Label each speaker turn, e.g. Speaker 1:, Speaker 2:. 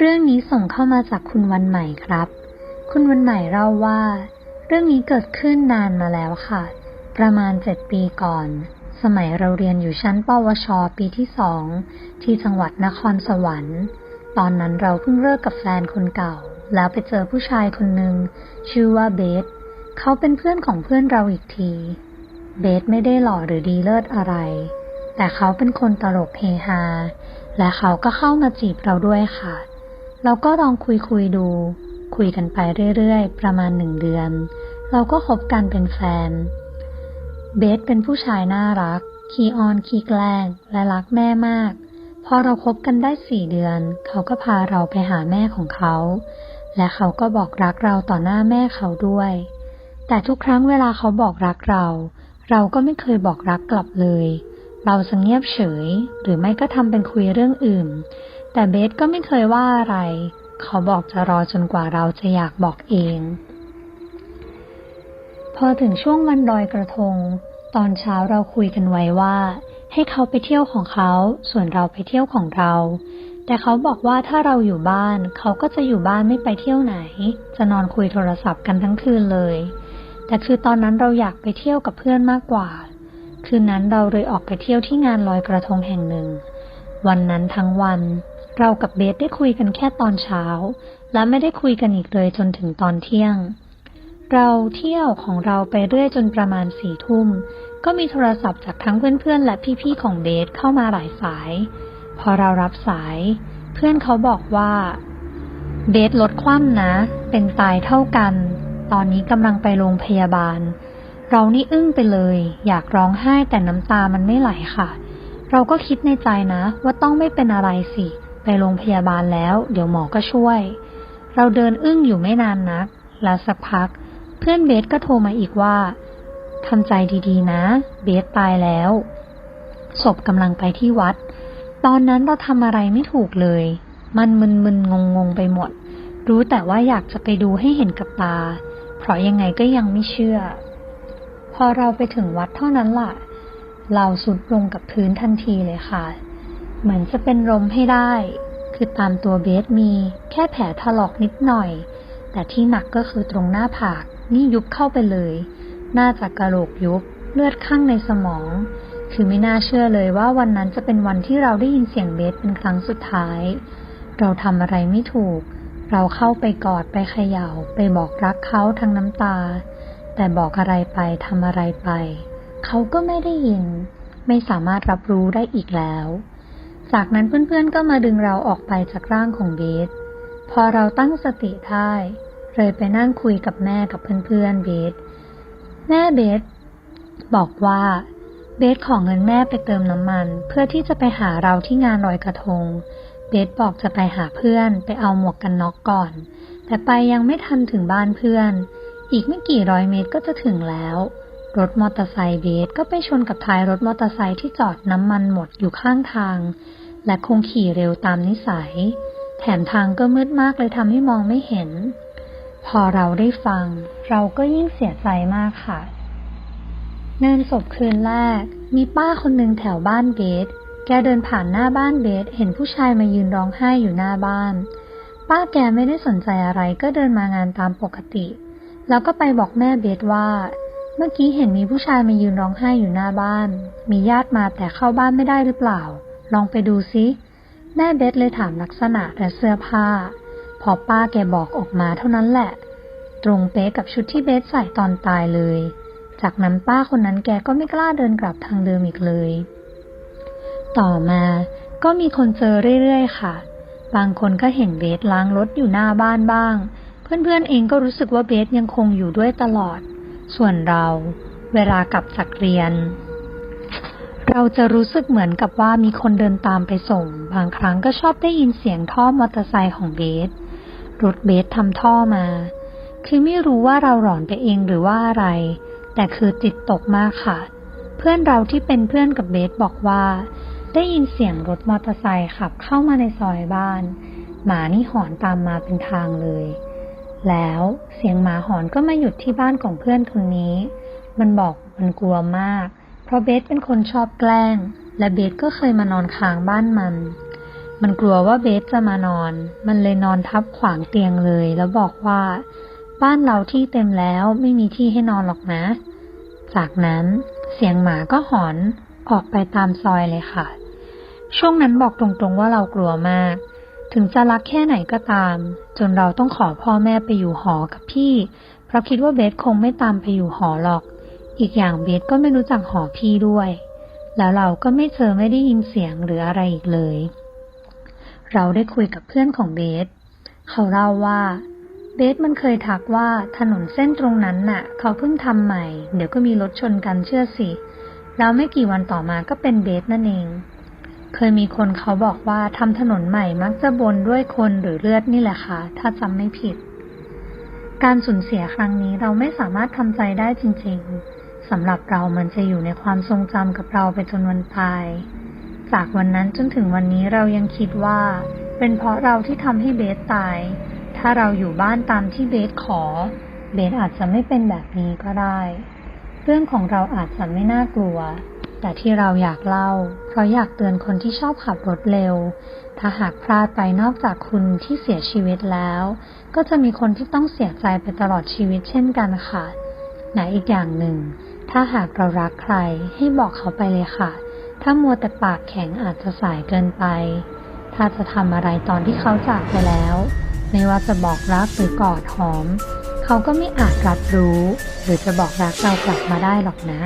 Speaker 1: เรื่องนี้ส่งเข้ามาจากคุณวันใหม่ครับ คุณวันใหม่เล่าว่า เรื่องนี้เกิดขึ้นนานมาแล้วค่ะ ประมาณเจ็ดปีก่อน สมัยเราเรียนอยู่ชั้นปวช ปีที่สองที่จังหวัดนครสวรรค์ ตอนนั้นเราเพิ่งเลิกกับแฟนคนเก่า แล้วไปเจอผู้ชายคนหนึ่งชื่อว่าเบสเขาเป็นเพื่อนของเพื่อนเราอีกที เบสไม่ได้หล่อหรือดีเลิศอะไร แต่เขาเป็นคนตลกเฮฮาและเขาก็เข้ามาจีบเราด้วยค่ะ เราก็ลองคุยคุยดู คุยกันไปเรื่อยๆ ประมาณหนึ่งเดือน เราก็คบกันเป็นแฟน เบสเป็นผู้ชายน่ารัก ขี้ออนขี้แกล้ง และรักแม่มาก พอเราคบกันได้สี่เดือน เขาก็พาเราไปหาแม่ของเขา และเขาก็บอกรักเราต่อหน้าแม่เขาด้วย แต่ทุกครั้งเวลาเขาบอกรักเรา เราก็ไม่เคยบอกรักกลับเลย เราจะเงียบเฉย หรือไม่ก็ทำเป็นคุยเรื่องอื่น แต่เบสก็ไม่เคยว่าอะไร เขาบอกจะรอจนกว่าเราจะอยากบอกเอง พอถึงช่วงวันลอยกระทง ตอนเช้าเราคุยกันไว้ว่า ให้เขาไปเที่ยวของเขา ส่วนเราไปเที่ยวของเรา แต่เขาบอกว่าถ้าเราอยู่บ้าน เขาก็จะอยู่บ้านไม่ไปเที่ยวไหน จะนอนคุยโทรศัพท์กันทั้งคืนเลย แต่คือตอนนั้นเราอยากไปเที่ยวกับเพื่อนมากกว่า คืนนั้นเราเลยออกไปเที่ยวที่งานลอยกระทงแห่งหนึ่ง วันนั้นทั้งวัน เรากับเบสได้คุยกันแค่ตอนเช้า และไม่ได้คุยกันอีกเลยจนถึงตอนเที่ยง เราเที่ยวของเราไปเรื่อยจนประมาณสี่ทุ่ม ก็มีโทรศัพท์จากทั้งเพื่อนๆ และพี่ๆของเบสเข้ามาหลายสาย พอเรารับสาย เพื่อนเขาบอกว่าเบสลดคว่ำนะ เป็นตายเท่ากัน ตอนนี้กำลังไปโรงพยาบาล เรานี่อึ้งไปเลย อยากร้องไห้แต่น้ำตามันไม่ไหลค่ะ เราก็คิดในใจนะ ว่าต้องไม่เป็นอะไรสิ ไปโรงพยาบาลแล้ว เดี๋ยวหมอก็ช่วย เราเดินอึ้งอยู่ไม่นานนัก แล้วสักพัก เพื่อนเบสก็โทรมาอีกว่าทำใจดีๆนะ เบสตายแล้วศพกำลังไปที่วัด ตอนนั้นเราทำอะไรไม่ถูกเลย มันมึนๆงงๆไปหมด รู้แต่ว่าอยากจะไปดูให้เห็นกับตา เพราะยังไงก็ยังไม่เชื่อ อเราไปถึงวัดเท่านั้นล่ะ เราสุดลงกับพื้นทันทีเลยค่ะ เหมือนจะเป็นลมให้ได้ คือตามตัวเบสมีแค่แผลถลอกนิดหน่อย แต่ที่หนักก็คือตรงหน้าผาก นี่ยุบเข้าไปเลย น่าจะกระโหลกยุบ เลือดข้างในสมอง คือไม่น่าเชื่อเลยว่าวันนั้นจะเป็นวันที่เราได้ยินเสียงเบสเป็นครั้งสุดท้าย เราทำอะไรไม่ถูก เราเข้าไปกอดไปเขยา่า ไปบอกรักเขาทั้งน้ำตา แต่บอกอะไรไปทำอะไรไป เขาก็ไม่ได้ยิน ไม่สามารถรับรู้ได้อีกแล้ว จากนั้นเพื่อนๆก็มาดึงเราออกไปจากร่างของเบส พอเราตั้งสติได้เลยไปนั่งคุยกับแม่กับเพื่อนๆเบส แม่เบสบอกว่าเบสขอเงินแม่ไปเติมน้ำมัน เพื่อที่จะไปหาเราที่งานลอยกระทง เบสบอกจะไปหาเพื่อนไปเอาหมวกกันน็อกก่อน แต่ไปยังไม่ทันถึงบ้านเพื่อน อีกไม่กี่ร้อยเมตรก็จะถึงแล้ว รถมอเตอร์ไซค์เบสก็ไปชนกับท้ายรถมอเตอร์ไซค์ที่จอดน้ำมันหมดอยู่ข้างทาง และคงขี่เร็วตามนิสัย แถมทางก็มืดมากเลยทำให้มองไม่เห็น พอเราได้ฟัง เราก็ยิ่งเสียใจมากค่ะ เนินศพคืนแรก มีป้าคนหนึ่งแถวบ้านเบส แกเดินผ่านหน้าบ้านเบส เห็นผู้ชายมายืนร้องไห้อยู่หน้าบ้าน ป้าแกไม่ได้สนใจอะไรก็เดินมางานตามปกติ แล้วก็ไปบอกแม่เบสว่า เมื่อกี้เห็นมีผู้ชายมายืนร้องไห้อยู่หน้าบ้าน มีญาติมาแต่เข้าบ้านไม่ได้หรือเปล่า ลองไปดูซิแม่เบสเลยถามลักษณะและเสื้อผ้า พอป้าแกบอกออกมาเท่านั้นแหละ ตรงเป๊ะกับชุดที่เบสใส่ตอนตายเลย จากนั้นป้าคนนั้นแกก็ไม่กล้าเดินกลับทางเดิมอีกเลย ต่อมาก็มีคนเจอเรื่อยๆค่ะ บางคนก็เห็นเบสล้างรถอยู่หน้าบ้านบ้าง เพื่อนๆเองก็รู้สึกว่าเบสยังคงอยู่ด้วยตลอด ส่วนเราเวลากลับจากเรียน เราจะรู้สึกเหมือนกับว่ามีคนเดินตามไปส่ง บางครั้งก็ชอบได้ยินเสียงท่อมอเตอร์ไซค์ของเบส รถเบสทำท่อมา คือไม่รู้ว่าเราหลอนไปเองหรือว่าอะไร แต่คือจิตตกมากค่ะ เพื่อนเราที่เป็นเพื่อนกับเบสบอกว่า ได้ยินเสียงรถมอเตอร์ไซค์ขับเข้ามาในซอยบ้าน หมานี่หอนตามมาเป็นทางเลย แล้วเสียงหมาหอนก็มาหยุดที่บ้านของเพื่อนคนนี้ มันบอกมันกลัวมาก เพราะเบสเป็นคนชอบแกล้ง และเบสก็เคยมานอนค้างบ้านมัน มันกลัวว่าเบสจะมานอน มันเลยนอนทับขวางเตียงเลย แล้วบอกว่า บ้านเราที่เต็มแล้วไม่มีที่ให้นอนหรอกนะ จากนั้นเสียงหมาก็หอนออกไปตามซอยเลยค่ะ ช่วงนั้นบอกตรงๆว่าเรากลัวมาก ถึงจะรักแค่ไหนก็ตาม จนเราต้องขอพ่อแม่ไปอยู่หอกับพี่ เพราะคิดว่าเบสคงไม่ตามไปอยู่หอหรอก อีกอย่างเบสก็ไม่รู้จักหอพี่ด้วย แล้วเราก็ไม่เจอไม่ได้ยินเสียงหรืออะไรอีกเลย เราได้คุยกับเพื่อนของเบส เขาเล่าว่า เบสมันเคยทักว่าถนนเส้นตรงนั้นน่ะ เขาเพิ่งทำใหม่ เดี๋ยวก็มีรถชนกันเชื่อสิ แล้วไม่กี่วันต่อมาก็เป็นเบสนั่นเอง เคยมีคนเขาบอกว่าทำถนนใหม่มักจะบนด้วยคนหรือเลือดนี่แหละค่ะ ถ้าจำไม่ผิด การสูญเสียครั้งนี้เราไม่สามารถทำใจได้จริง ๆสำหรับเรามันจะอยู่ในความทรงจำกับเราไปจนวันตาย จากวันนั้นจนถึงวันนี้เรายังคิดว่า เป็นเพราะเราที่ทำให้เบสตาย ถ้าเราอยู่บ้านตามที่เบสขอ เบสอาจจะไม่เป็นแบบนี้ก็ได้ เรื่องของเราอาจจะไม่น่ากลัว แต่ที่เราอยากเล่า เพราะอยากเตือนคนที่ชอบขับรถเร็ว ถ้าหากพลาดไปนอกจากคุณที่เสียชีวิตแล้ว ก็จะมีคนที่ต้องเสียใจไปตลอดชีวิตเช่นกันค่ะไหนอีกอย่างหนึ่ง ถ้าหากเรารักใครให้บอกเขาไปเลยค่ะ ถ้ามัวแต่ปากแข็งอาจจะสายเกินไป ถ้าจะทำอะไรตอนที่เขาจากไปแล้ว ไม่ว่าจะบอกรักหรือกอดหอม เขาก็ไม่อาจรับรู้ หรือจะบอกรักเรากลับมาได้หรอกนะ